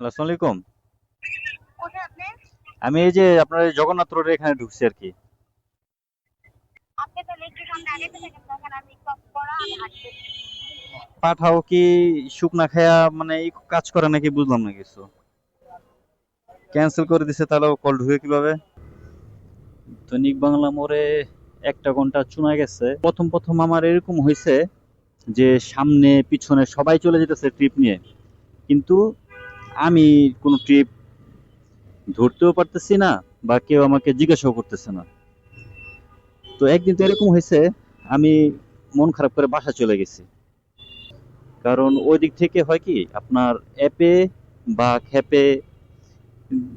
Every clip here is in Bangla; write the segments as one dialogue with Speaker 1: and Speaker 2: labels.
Speaker 1: আসসালামু আলাইকুম। আমি এই যে আপনার জগন্নাথ রোডের এখানে ঢুকছি আর কি। পাঠাও কি শুকনা খায়া মানে এই কাজ করে নাকি বুঝলাম না কিছু। ক্যান্সেল করে দিছে তাহলে কল ঢুকে কীভাবে? দৈনিক বাংলা মোড়ে একটা ঘণ্টা চুনা গেছে। প্রথম প্রথম আমার এরকম হয়েছে যে সামনে পিছনে সবাই চলে যেতেছে ট্রিপ নিয়ে। কিন্তু আমি কোনো ট্রিপ ধরতেও পারতেছি না বা কেউ আমাকে জিজ্ঞাসাও করতেছে না। তো একদিন তো এরকম হয়েছে, আমি মন খারাপ করে বাসা চলে গেছি। কারণ ওই দিক থেকে হয় কি, আপনার অ্যাপে বা খ্যাপে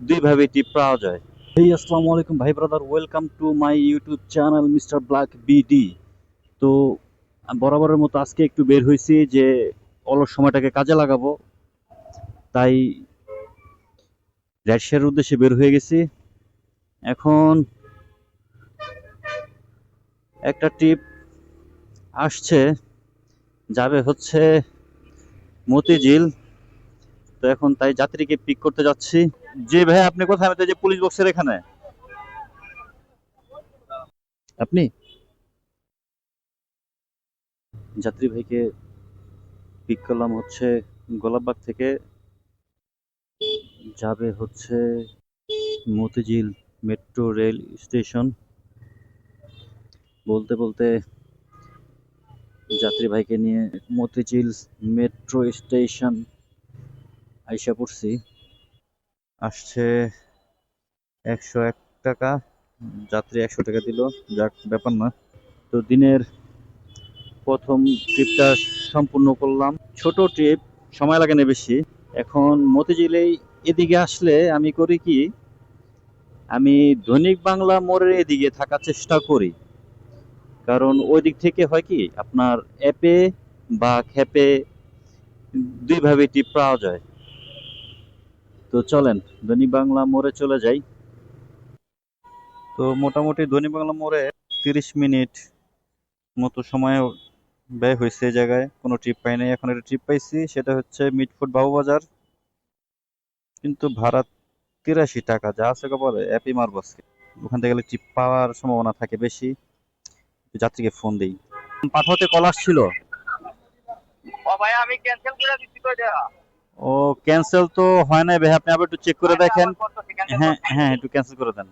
Speaker 1: দুইভাবে টিপ পাওয়া যায়। এই আসসালামু আলাইকুম ভাই brother welcome to my YouTube channel mister black BD তো বরাবরের মতো আজকে একটু বের হয়েছি যে অলস সময়টাকে কাজে লাগাবো। তাই রাজশাহীর উদ্দেশ্যে বের হয়ে গেছি। এখন একটা ট্রিপ আসছে, যাবে হচ্ছে মতিঝিল। তো এখন তাই যাত্রীকে পিক করতে যাচ্ছি। যে ভাই, আপনি কোথায়? যে পুলিশ বক্সের এখানে। আপনি? যাত্রী ভাইকে পিক করলাম হচ্ছে গোলাপবাগ থেকে। যাবে হচ্ছে মতিঝিল মেট্রো রেল স্টেশন। বলতে বলতে যাত্রী ভাইকে নিয়ে মতিঝিল মেট্রো স্টেশন আইসা পড়ছি। আসছে একশো এক টাকা। যাত্রী একশো টাকা দিল, যাক, ব্যাপার না। তো দিনের প্রথম ট্রিপটা সম্পূর্ণ করলাম। ছোট ট্রিপ, সময় লাগে না বেশি। এখন মতিঝিলেই এদিকে আসলে আমি করি কি, আমি দৈনিক বাংলা মোড়ের এদিকে থাকার চেষ্টা করি। কারণ ওই দিক থেকে হয় কি, আপনার অ্যাপে বা খ্যাপে দুইভাবে টিপ পাওয়া যায়। তো চলেন, দৈনিক বাংলা মোড়ে চলে যাই। তো মোটামুটি দৈনিক বাংলা মোড়ে তিরিশ মিনিট মতো সময় ব্যয় হয়েছে এই জায়গায়, কোনো ট্রিপ পাই নাই। এখন একটা ট্রিপ পাইছি, সেটা হচ্ছে মিটফুট বাবুবাজার। কিন্তু ভাড়া তিরাশি টাকা যা আছে বলে অ্যাপই মারবো আজকে ওখান থেকে গেলে ট্রিপ পাওয়ার সম্ভাবনা থাকে বেশি। যাত্রীকে ফোন দেই। পাঠাতে কল আসছিল?
Speaker 2: আমি ক্যান্সেল করে দিচ্ছি তো
Speaker 1: ও ক্যান্সেল তো হয় না ভাই আপনি আবার একটু চেক করে দেখেন।
Speaker 2: কত cancel
Speaker 1: হ্যাঁ হ্যাঁ একটু ক্যান্সেল করে দেন।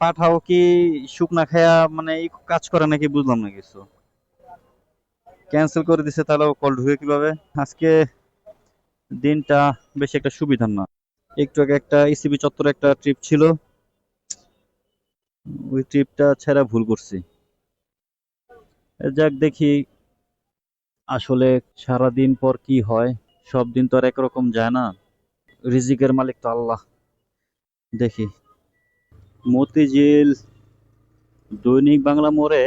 Speaker 1: পাঠাও কি শুকনা খায়া মানে এই কাজ করে নাকি বুঝলাম না কিছু। ক্যান্সেল করে দিছে তাহলে কল ঢুকে কীভাবে? আজকে দিনটা বেশি একটা সুবিধার না। একটু আগে একটা ইসিবি চত্বরে একটা ট্রিপ ছিল। ওই ট্রিপটা ছেড়া ভুল করছি। যাক, দেখি আসলে সারা দিন পর কি হয়। সব দিন তো আর একরকম যায় না। রিজিকের মালিক তো আল্লাহ। দেখি। মতিঝিল, দৈনিক বাংলা মোড়ে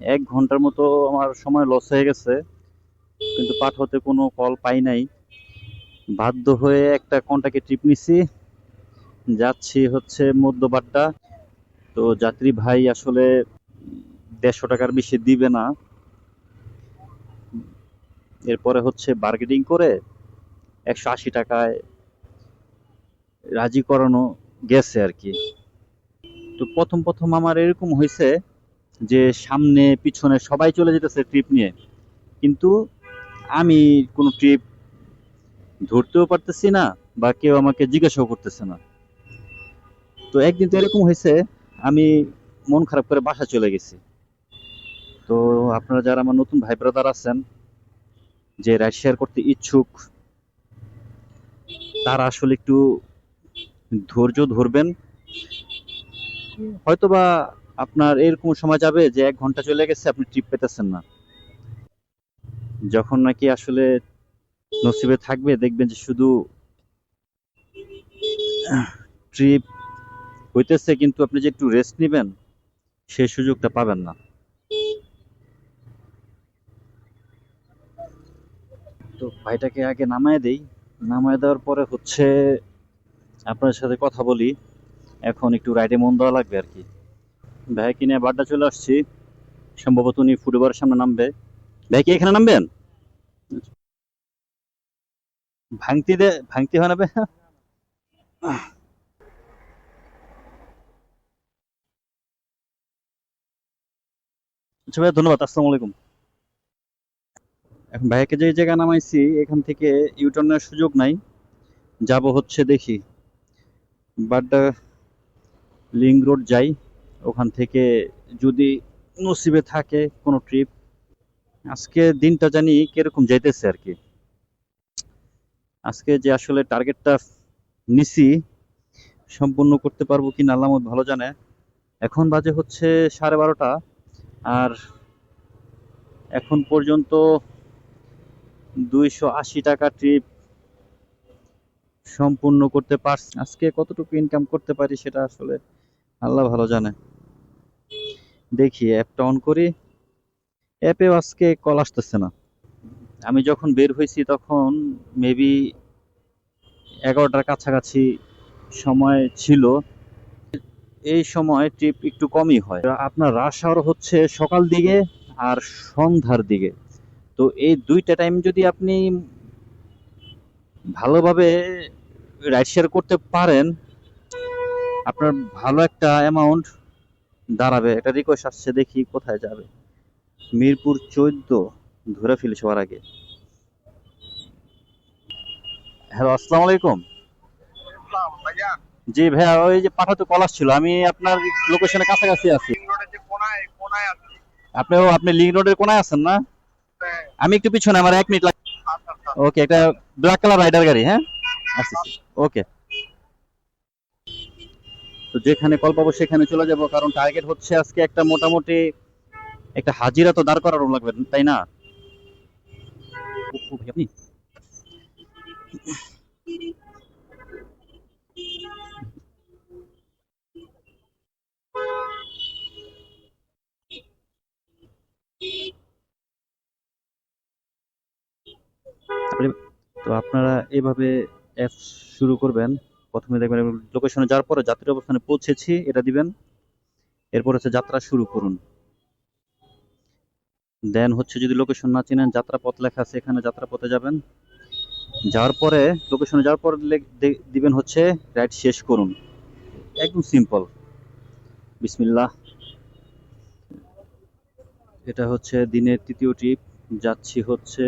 Speaker 1: এক ঘণ্টার মতো আমার সময় লস হয়ে গেছে। কিন্তু পাঠ হতে কোনো কল পাই নাই। বাধ্য হয়ে একটা কন্টাকে ট্রিপ নিছি। যাচ্ছি হচ্ছে মধ্যবাড্ডা। তো যাত্রী ভাই আসলে দেড়শো টাকার বেশি দিবে না। এরপরে হচ্ছে বার্গেটিং করে একশো আশি টাকায় রাজি করানো গেছে আর কি। তো প্রথম প্রথম আমার এরকম হয়েছে যে সামনে পিছনে সবাই চলে যেতেছে ট্রিপ নিয়ে। কিন্তু আমি কোনো ট্রিপ ধরতেও পারতেছি না বা কেউ আমাকে জিজ্ঞাসাও করতেছে না। তো একদিন তো এরকম হয়েছে, আমি মন খারাপ করে বাসা চলে গেছি। তো আপনারা যারা আমার নতুন ভাই ব্রাদার আছেন, যে রাইড শেয়ার করতে ইচ্ছুক, তারা আসলে একটু ধৈর্য ধরবেন। হয়তোবা আপনার এরকম সময় যাবে যে এক ঘণ্টা চলে গেছে, আপনি ট্রিপ পেতেছেন না। যখন নাকি আসলে নসিবে থাকবে, দেখবেন যে শুধু ট্রিপ হইতেছে, কিন্তু আপনি যে একটু রেস্ট নেবেন সেই সুযোগটা পাবেন না। তো ভাইটাকে আগে নামায় দেই। নামায় দেওয়ার পরে হচ্ছে আপনার সাথে কথা বলি। এখন একটু রাইডে মন দেওয়া লাগবে আর কি। ভাই কিনে বাড্ডা চলে আসছি। সম্ভবত উনি ফুটবলের সামনে নামবে। ভাই কি এখানে নামবেন? ভাঙতি দে ভাঙতি হয় না? আচ্ছা ভাইয়া ধন্যবাদ, আসসালামু আলাইকুম। এখন ভাইয়াকে যে জায়গায় নামাইছি, এখান থেকে ইউটার্নের সুযোগ নাই। যাব হচ্ছে দেখি। বাট লিঙ্ক রোড যাই, ওখান থেকে যদি নসিবে থাকে কোনো ট্রিপ। আজকে দিনটা জানি কীরকম যাইতেছে আর কি। আজকে যে আসলে টার্গেটটা নিছি, সম্পূর্ণ করতে পারব কি না আল্লাহ ভালো জানে। এখন বাজে হচ্ছে সাড়ে বারোটা, আর এখন পর্যন্ত দুইশো আশি টাকা ট্রিপ সম্পূর্ণ করতে পারছি। আজকে কতটুকু ইনকাম করতে পারি সেটা আসলে আল্লাহ ভালো জানে। দেখি অ্যাপটা অন করি। অ্যাপেও আজকে কল আসতেছে না। আমি যখন বের হয়েছি তখন মেবি এগারোটার কাছাকাছি সময় ছিল। এই সময় ট্রিপ একটু কমই হয়। আপনার রাশ আওয়ার হচ্ছে সকাল দিকে আর সন্ধ্যার দিকে। তো এই দুইটা টাইম যদি আপনি ভালোভাবে রাইড শেয়ার করতে পারেন, আপনার ভালো একটা অ্যামাউন্ট দাঁড়াবে। একটা রিকোয়েস্ট আসছে, দেখি কোথায় যাবে। মিরপুর চোদ্দ। ধরে ফেলি সবার আগে। হ্যালো আসসালামু আলাইকুম। জি ভাইয়া ওই যে পাঠাতে কল আসছিল আমি আপনার লোকেশনের কাছাকাছি আছি।
Speaker 2: লিং রোডের যে কোনায় কোনায় আছি।
Speaker 1: আপনিও আপনি লিঙ্ক রোডের কোনায় আছেন না?
Speaker 2: হ্যাঁ,
Speaker 1: আমি একটু পিছনে আমার এক মিনিট লাগ
Speaker 2: আচ্ছা আচ্ছা।
Speaker 1: ওকে একটা ব্ল্যাক কালার রাইডার গাড়ি হ্যাঁ? আসতেছি। ওকে তো যেখানে কল পাবো সেখানে চলে যাব কারণ টার্গেট হচ্ছে আজকে একটা মোটামুটি একটা হাজিরা তো দাঁড় করানো লাগবে তাই না? তো আপনারা এভাবে অ্যাপ শুরু করবেন। প্রথমে দেখবেন লোকেশনে যাওয়ার পরে যাত্রী অবস্থানে পৌঁছেছি, এটা দিবেন। এরপর হচ্ছে যাত্রা শুরু করুন। দেন হচ্ছে যদি লোকেশন না চেনেন যাত্রা পথ লেখা আছে, এখানে যাত্রা পথে যাবেন। যাওয়ার পরে লোকেশনে যাওয়ার পরে দিবেন হচ্ছে রাইড শেষ করুন। একদম সিম্পল বিসমিল্লাহ। এটা হচ্ছে দিনের তৃতীয় ট্রিপ যাচ্ছি হচ্ছে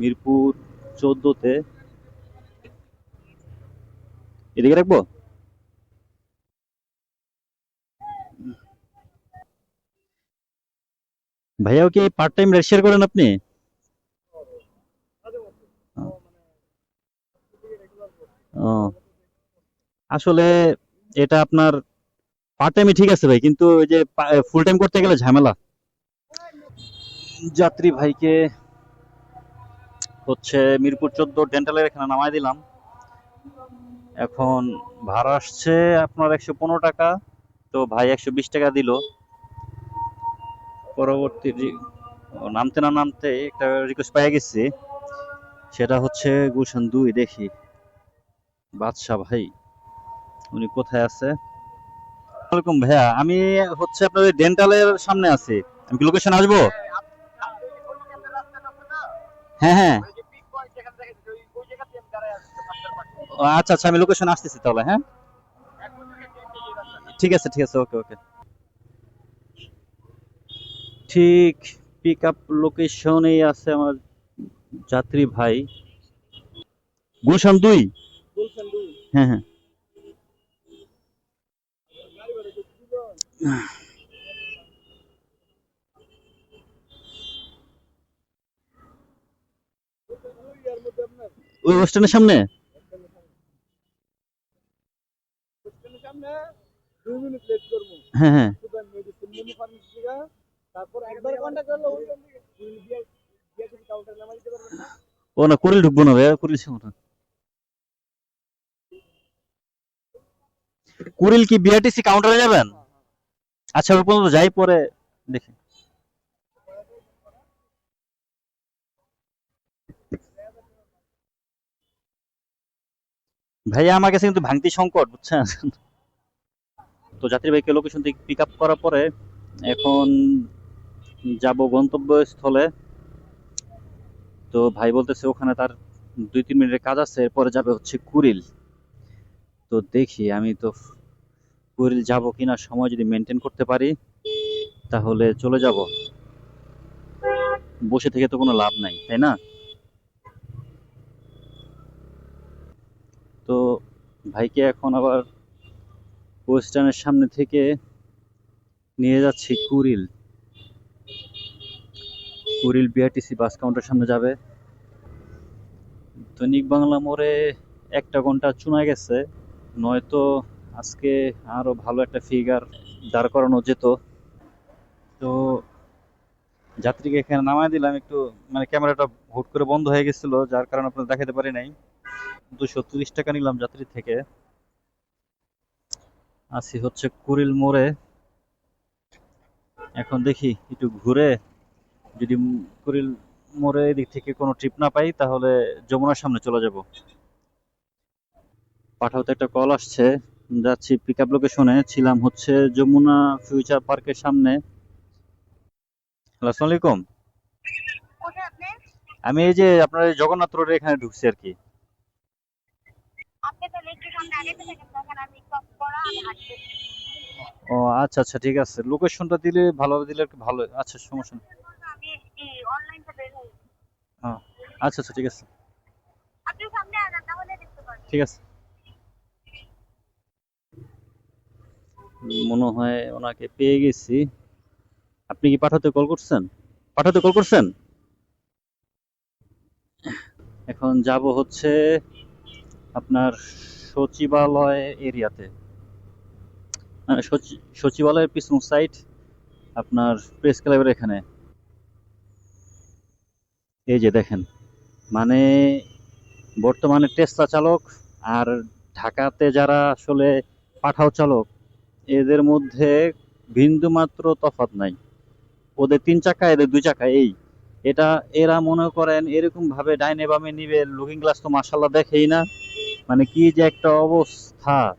Speaker 1: মিরপুর চোদ্দতে। এদিকে রাখব? ভাইয়াও কি পার্ট টাইম শেয়ার করেন আপনি? ও। আসলে এটা আপনার পার্ট টাইমই ঠিক আছে ভাই, কিন্তু ওই যে ফুল টাইম করতে গেলে ঝামেলা। যাত্রী ভাইকে হচ্ছে মিরপুর চোদ্দ ডেন্টালের এখানে নামাই দিলাম। এখন ভাড়া আসছে আপনার একশো পনেরো টাকা, তো ভাই একশো বিশ টাকা দিল। পরবর্তী নামতে না নামতে একটা রিকোয়েস্ট পেয়ে গেছি। সেটা হচ্ছে গুলশান দুই দেখি। বাদশাহ ভাই উনি কোথায় আছে? ওয়ালাইকুম ভাইয়া আমি হচ্ছে আপনার ডেন্টালের সামনে আছি। আমি কি লোকেশন আসব? হ্যাঁ হ্যাঁ
Speaker 2: ওই যে পিক পয়েন্ট যেখানে দেখা যাচ্ছে, ওই- ওই জায়গাতে আমি দাঁড়ায় আছি, রাস্তার পাশে।
Speaker 1: ও, আচ্ছা আচ্ছা আমি লোকেশন আসতেছি তাহলে হ্যাঁ। ঠিক আছে ঠিক আছে ওকে ওকে। ঠিক পিক আপ লোকেশনেই আছে আমার যাত্রী ভাই। গুলশান দুই? হ্যাঁ হ্যাঁ। ওই বাস স্ট্যান্ডের সামনে? হ্যাঁ হ্যাঁ। ও না, কুড়িল ঢুকবো না ভাইয়া, কুড়িল না। কুড়িল কি বিআরটিসি কাউন্টারে যাবেন? আচ্ছা ওই পর্যন্ত যাই, পরে দেখি। ভাইয়া, আমার কাছে কিন্তু ভাঙতি সংকট, বুঝছেন? তো যাত্রী ভাইকে লোকেশন থেকে পিক আপ করার পরে এখন যাব গন্তব্যস্থলে। তো ভাই বলতেছে, ওখানে তার দুই, তিন মিনিটের কাজ আছে, এরপরে যাবে হচ্ছে কুড়িল তো দেখি, আমি তো কুড়িল যাব কিনা, সময় যদি মেনটেন করতে পারি, তাহলে চলে যাব। বসে থেকে তো কোনো লাভ নাই, তাই না? তো ভাইকে এখন আবার ওয়েস্টার্নের সামনে থেকে নিয়ে যাচ্ছি Kuril Kuril BRTC bus counter সামনে যাবে। দৈনিক বাংলা মোড়ে একটা ঘণ্টা চুনা গেছে। নয়তো আজকে আরও ভালো একটা ফিগার দাঁড় করানো যেত। তো যাত্রীকে এখানে নামায় দিলাম একটু মানে ক্যামেরাটা হুট করে বন্ধ হয়ে গেছিল, যার কারণে আপনার দেখাতে পারি নাই। দুশো তিরিশ টাকা নিলাম যাত্রী থেকে। আছি হচ্ছে কুড়িল মোড়ে। এখন দেখি একটু ঘুরে যদি কুড়িল মোড়ে এদিক থেকে কোনো ট্রিপ না পাই তাহলে যমুনার সামনে চলে যাব। পাঠাওতে একটা কল আসছে। যাচ্ছি পিক আপ লোকেশনে ছিলাম হচ্ছে যমুনা ফিউচার পার্কের সামনে। হ্যালো আসসালামু আলাইকুম। আমি এই যে আপনার জগন্নাথ রোডে এখানে ঢুকছি আর কি। ও আচ্ছা আচ্ছা ঠিক আছে। লোকেশনটা দিলে ভালোভাবে দিলে আর কি ভালো। আচ্ছা সমস্যা নেই। আচ্ছা আচ্ছা ঠিক আছে। ঠিক আছে। মনে হয় ওনাকে পেয়ে গেছি। আপনি কি পাঠাতে কল করছেন? পাঠাতে কল করছেন? এখন যাব হচ্ছে আপনার সচিবালয় এরিয়াতে। সচিবালয়ের পিছন সাইড আপনার প্রেস ক্লাবের এখানে। এই যে দেখেন মানে বর্তমানে টেসলা চালক আর ঢাকাতে যারা আসলে পাঠাও চালক, এদের মধ্যে বিন্দুমাত্র তফাৎ নাই। ওদের তিন চাকা, এদের দুই চাকা, এই। এটা এরা মনে করেন এরকম ভাবে ডাইনে বামে নিবে লুকিং গ্লাস তো মার্শাল্লাহ দেখেই না। মানে কি যে একটা অবস্থা।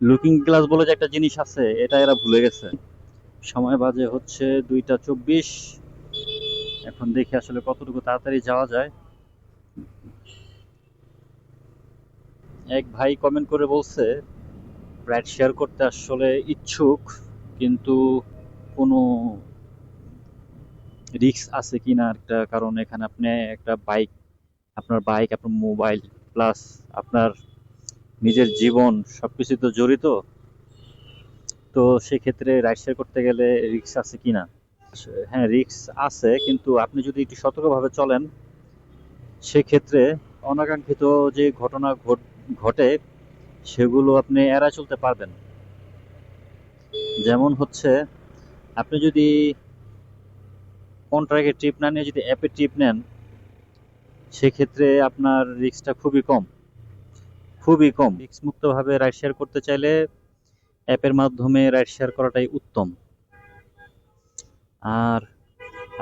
Speaker 1: লুকিং গ্লাস বলে যে একটা জিনিস আছে, এটা এরা ভুলে গেছে। সময় বাজে হচ্ছে দুইটা চব্বিশ। এখন দেখি আসলে কতটুকু তাড়াতাড়ি যাওয়া যায়। এক ভাই কমেন্ট করে বলছে রাইড শেয়ার করতে আসলে ইচ্ছুক, কিন্তু কোনো রিস্ক আছে কিনা একটা কারণ এখানে আপনি একটা বাইক আপনার বাইক আপনার মোবাইল প্লাস আপনার নিজের জীবন সবকিছু তো জড়িত। তো সেক্ষেত্রে রাইড শেয়ার করতে গেলে রিক্স আছে কিনা? হ্যাঁ রিক্স আছে, কিন্তু আপনি যদি একটু সতর্কভাবে চলেন, সেক্ষেত্রে অনাকাঙ্ক্ষিত যে ঘটনা ঘট- সেগুলো আপনি এড়ায় চলতে পারবেন। যেমন হচ্ছে, আপনি যদি কন্ট্রাক্টের ট্রিপ না নিয়ে যদি অ্যাপে ট্রিপ নেন, সেক্ষেত্রে আপনার রিস্কটা খুবই কম। খুবই কম। রিক্স মুক্তভাবে রাইড শেয়ার করতে চাইলে অ্যাপের মাধ্যমে রাইড শেয়ার করাটাই উত্তম। আর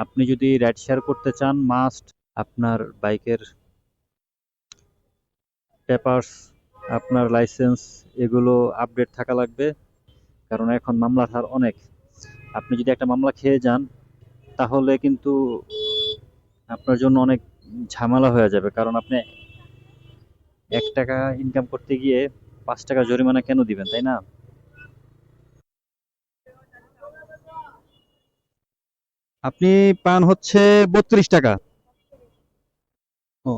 Speaker 1: আপনি যদি রাইড শেয়ার করতে চান মাস্ট আপনার বাইকের পেপারস আপনার লাইসেন্স এগুলো আপডেট থাকা লাগবে, কারণ এখন মামলার হার অনেক। আপনি যদি একটা মামলা খেয়ে যান, তাহলে কিন্তু আপনার জন্য অনেক ঝামেলা হয়ে যাবে, কারণ আপনি এক টাকা ইনকাম করতে গিয়ে পাঁচ টাকা জরিমানা কেন দিবেন, তাই না? আপনি পান হচ্ছে বত্রিশ টাকা। ও।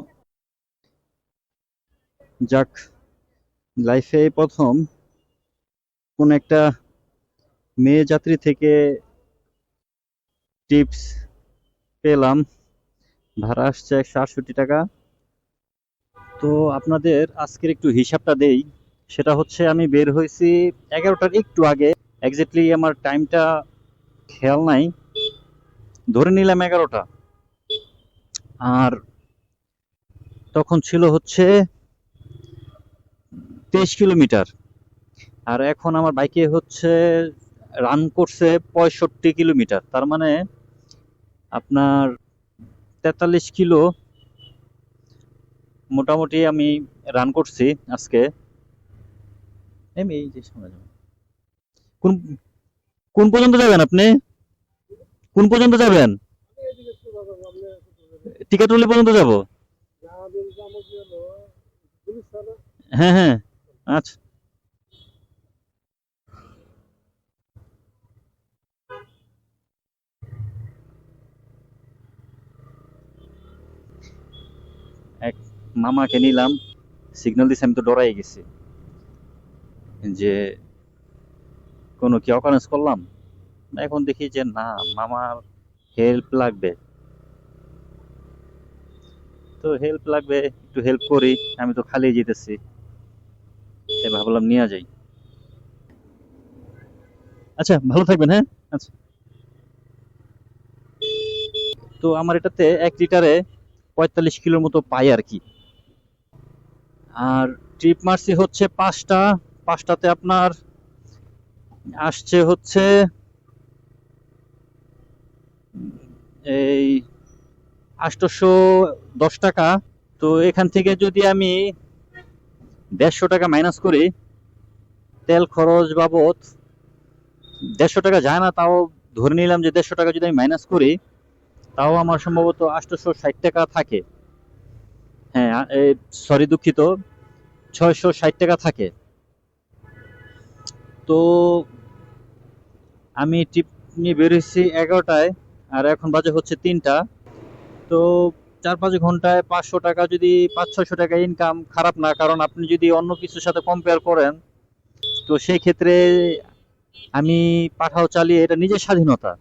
Speaker 1: যাক লাইফে প্রথম। কোন একটা মেয়ে যাত্রী থেকে টিপস পেলাম। ভাড়া আসছে একশো আটষট্টি টাকা। তো আপনাদের আজকের একটু হিসাবটা দেই। সেটা হচ্ছে আমি বের হয়েছি এগারোটার একটু আগে। এক্স্যাক্টলি আমার টাইমটা খেয়াল নাই। ধরে নিলাম এগারোটা। আর তখন ছিল হচ্ছে তেইশ কিলোমিটার। আর এখন আমার বাইকে হচ্ছে রান করছে পঁয়ষট্টি কিলোমিটার। তার মানে আপনার তেতাল্লিশ কিলো মোটামুটি আমি রান করছি আজকে। এই যে কোন কোন পর্যন্ত যাবেন আপনি? কোন পর্যন্ত যাবেন? টিকাটুলি পর্যন্ত যাব? হ্যাঁ হ্যাঁ আচ্ছা। এক মামাকে নিলাম সিগন্যাল দিছে, আমি তো ডরাই গেছি। যে কোনো কি অকারেন্স করলাম? এখন দেখি যে না, মামার হেল্প লাগবে। তো হেল্প লাগবে, একটু হেল্প করি, আমি তো খালি যেতেছি। তাই ভাবলাম নিয়ে যাই। আচ্ছা ভালো থাকবেন হ্যাঁ? আচ্ছা। তো আমার এটাতে এক লিটারে পঁয়তাল্লিশ কিলোর মতো পাই আর কি। আর ট্রিপ মারছি হচ্ছে পাঁচটা, পাঁচটাতে আপনার আসছে হচ্ছে এই আটশোশো দশ টাকা। তো এখান থেকে যদি আমি দেড়শো টাকা মাইনাস করি, তেল খরচ বাবদ দেড়শো টাকা যায় না, তাও ধরে নিলাম যে দেড়শো টাকা যদি আমি মাইনাস করি, তাও আমার সম্ভবত আটশোশো ষাট টাকা থাকে। হ্যাঁ সরি দুঃখিত, ছয়শো ষাট টাকা থাকে। তো আমি টিপ নিয়ে বেরিয়েছি এগারোটায়। আর এখন বাজে হচ্ছে তিনটা। তো চার পাঁচ ঘন্টায় পাঁচশো টাকা যদি পাঁচ ছয়শো টাকা ইনকাম খারাপ না, কারণ আপনি যদি অন্য কিছুর সাথে কম্পেয়ার করেন, তো সেই ক্ষেত্রে আমি পাঠাও চালিয়ে এটা নিজের স্বাধীনতা।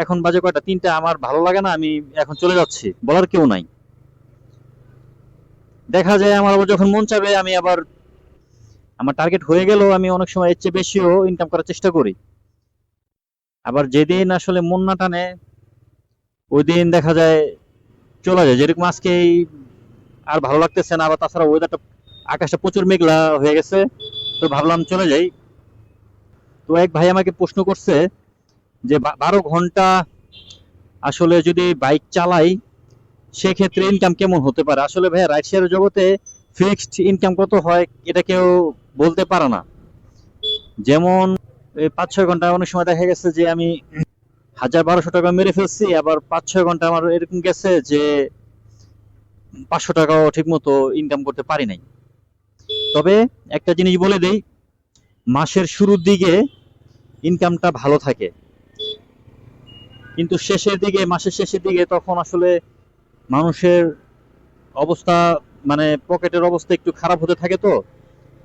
Speaker 1: এখন বাজে কয়টা? তিনটা। আমার ভালো লাগে না, আমি এখন চলে যাচ্ছি। বলার কেউ নাই। দেখা যায় আমার আবার যখন মন চাবে, আমি আবার আমার টার্গেট হয়ে গেলেও আমি অনেক সময় এর চেয়ে বেশিও ইনকাম করার চেষ্টা করি। আবার যেদিন আসলে মন না টানে ওই দিন দেখা যায় চলে যায়। যেরকম আজকে আর ভালো লাগতেছে না, আবার তাছাড়া ওয়েদারটা আকাশটা প্রচুর মেঘলা হয়ে গেছে, তো ভাবলাম চলে যাই। তো এক ভাই আমাকে প্রশ্ন করছে যে বারো ঘণ্টা আসলে যদি বাইক চালাই, সেক্ষেত্রে ইনকাম কেমন হতে পারে? আসলে ভাইয়া রাইড শেয়ার জগতে ফিক্সড ইনকাম কত হয়, এটা কেউ বলতে পারে না। যেমন পাঁচ ছয় ঘণ্টা অনেক সময় দেখা গেছে যে আমি হাজার বারোশো টাকা মেরে ফেলছি, আবার পাঁচ ছয় ঘণ্টা আমার এরকম গেছে যে পাঁচশো টাকাও ঠিক মতো ইনকাম করতে পারি নাই। তবে একটা জিনিস বলে দেই, মাসের শুরুর দিকে ইনকামটা ভালো থাকে। কিন্তু শেষের দিকে, মাসের শেষের দিকে তখন আসলে মানুষের অবস্থা মানে পকেটের অবস্থা একটু খারাপ হতে থাকে তো।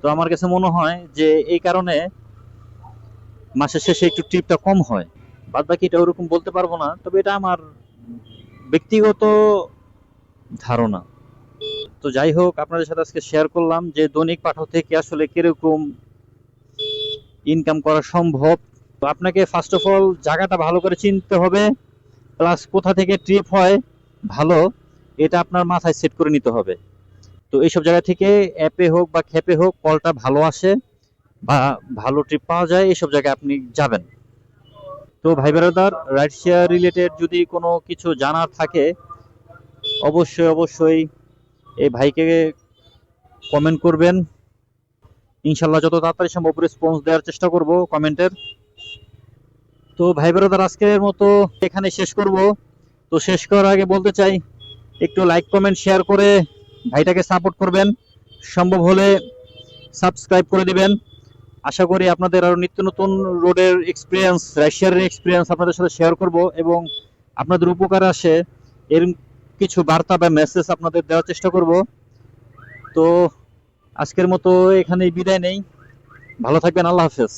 Speaker 1: তো আমার কাছে মনে হয় যে এই কারণে মাসের শেষে একটু ট্রিপটা কম হয়। বাদ বাকি এটা ওরকম বলতে পারব না, তবে এটা আমার ব্যক্তিগত ধারণা। তো যাই হোক, আপনাদের সাথে আজকে শেয়ার করলাম যে দৈনিক পাঠক থেকে আসলে কীরকম ইনকাম করা সম্ভব। তো আপনাকে ফার্স্ট অফ অল জায়গাটা ভালো করে চিনতে হবে প্লাস কোথা থেকে ট্রিপ হয় ভালো, এটা আপনার মাথায় সেট করে নিতে হবে। তো এইসব জায়গা থেকে অ্যাপে হোক বা খ্যাপে হোক কলটা ভালো আসে বা ভালো ট্রিপ পাওয়া যায়, এইসব জায়গায় আপনি যাবেন। তো ভাই বেড়াদার রাইড শেয়ার রিলেটেড যদি কোনো কিছু জানার থাকে, অবশ্যই অবশ্যই এই ভাইকে কমেন্ট করবেন। ইনশাল্লাহ যত তাড়াতাড়ি সম্ভব রেসপন্স দেওয়ার চেষ্টা করব কমেন্টের। তো ভাই বেড়াদার আজকের মতো এখানে শেষ করব। তো শেষ করার আগে বলতে চাই, একটু লাইক কমেন্ট শেয়ার করে ভাইটাকে সাপোর্ট করবেন। সম্ভব হলে সাবস্ক্রাইব করে দিবেন। আশা করি আপনাদের আরও নিত্য নতুন রোডের এক্সপিরিয়েন্স রাশিয়ার এক্সপিরিয়েন্স আপনাদের সাথে শেয়ার করব এবং আপনাদের উপকার আসে এর কিছু বার্তা বা মেসেজ আপনাদের দেওয়ার চেষ্টা করব। তো আজকের মতো এখানেই বিদায় নেই। ভালো থাকবেন, আল্লাহ হাফেজ।